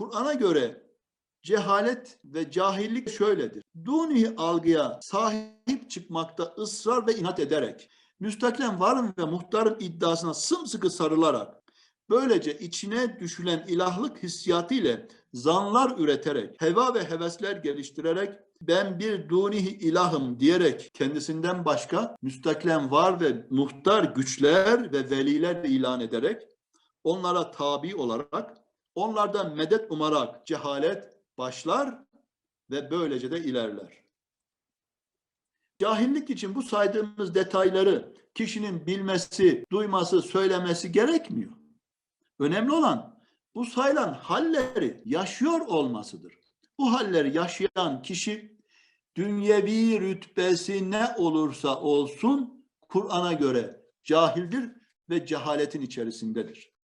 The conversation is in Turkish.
Kur'an'a göre cehalet ve cahillik şöyledir. Duni algıya sahip çıkmakta ısrar ve inat ederek, müstakilen varın ve muhtarın iddiasına sımsıkı sarılarak, böylece içine düşülen ilahlık hissiyatı ile zanlar üreterek, heva ve hevesler geliştirerek, ben bir dunihi ilahım diyerek kendisinden başka müstakilen var ve muhtar güçler ve veliler ilan ederek, onlara tabi olarak, onlardan medet umarak cehalet başlar ve böylece de ilerler. Cahillik için bu saydığımız detayları kişinin bilmesi, duyması, söylemesi gerekmiyor. Önemli olan bu sayılan halleri yaşıyor olmasıdır. Bu halleri yaşayan kişi dünyevi rütbesi ne olursa olsun Kur'an'a göre cahildir ve cehaletin içerisindedir.